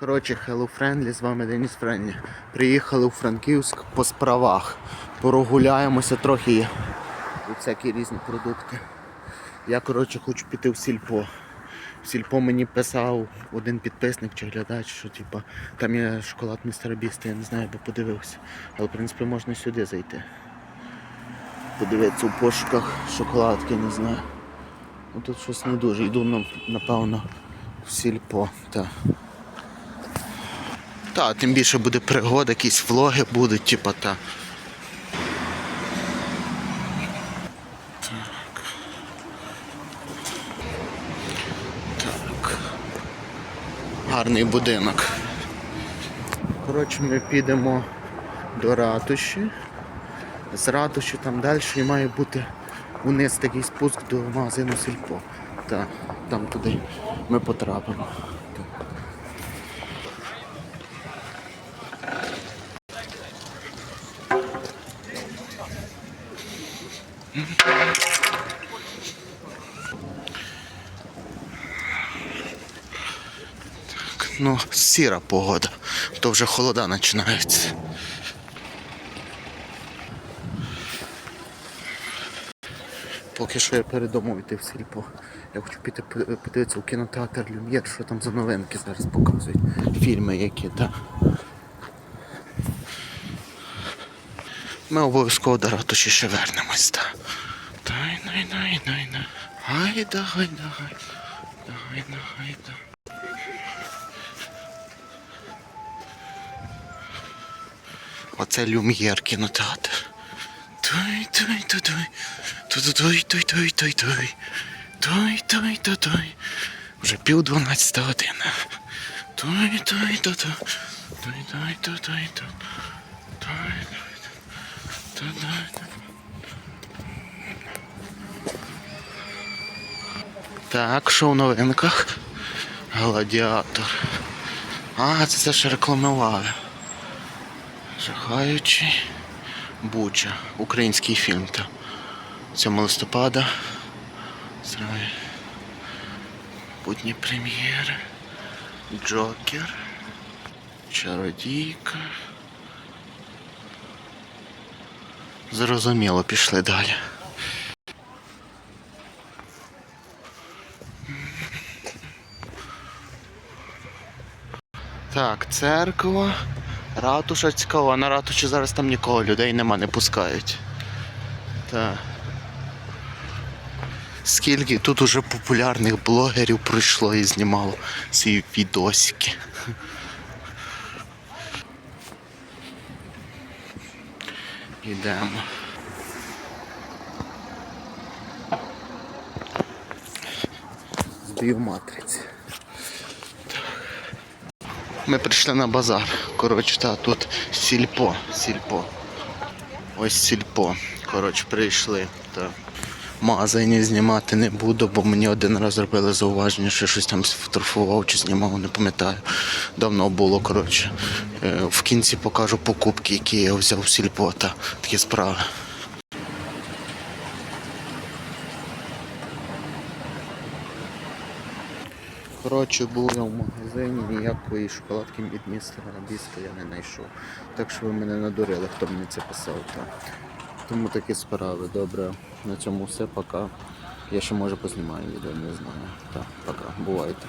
Коротше, Hello Friendly, з вами Деніс Френлі. Приїхали у Франківськ по справах. Прогуляємося трохи є. Тут всякі різні продукти. Я коротше хочу піти в сільпо. В сільпо мені писав один підписник чи глядач, що типа, там є шоколад містера я не знаю, бо подивився. Але в принципі можна сюди зайти. Подивитися у пошуках шоколадки, не знаю. Ну тут щось не дуже. Йду на- напевно в сільпо. Так. Та, тим більше буде пригод, якісь влоги будуть, типа та. Так. Так. Гарний будинок. Коротше, ми підемо до ратуші. З ратуші там далі і має бути униз такий спуск до магазину Сільпо. Так, там туди ми потрапимо. Так. Ну, сіра погода, то вже холода починаються. Поки що я передумав йти в сільпо. Я хочу піти подивитися у кінотеатр Люм'єр, що там за новинки зараз показують. Фільми які, так. Ми обов'язково до ратуші ще вернемось, так. Дай, най, най, най, най. Гайда, гайда, гайда. Гайда, гайда. Оце Люм'єр кінотеатр. Той, той, той. Той, той, той, той, той, той. Той, той, той, той. Вже пів дванадцята година. Той, той, той, той. Той, той, той, той, той. Той, той, той, той. Так, що в новинках? Гладіатор. А, це все ж рекламували. Жахаючий. Буча. Український фільм. Та. 7 листопада. Будні прем'єри. Джокер. Чародійка. Зрозуміло, пішли далі. Так, церква. Ратуша цікава, на ратуші зараз там нікого, людей нема, не пускають. Так. Скільки тут уже популярних блогерів прийшло і знімало ці відосики. Йдемо. Збив матриці. Ми прийшли на базар. Коротше, та тут сільпо. Сільпо. Ось сільпо. Коротше, прийшли. Та. Магазині знімати не буду, бо мені один раз зробили зауваження, що щось там сфотографував чи знімав, не пам'ятаю. Давно було, коротше. Е, В кінці покажу покупки, які я взяв сільпо та такі справи. Коротше, був я в магазині, ніякої шоколадки від містера Біска я не знайшов. Так що ви мене надурили, хто мені це писав. Так. Тому такі справи. Добре, на цьому все, пока. Я ще може познімаю відео, не знаю. Так, пока, бувайте.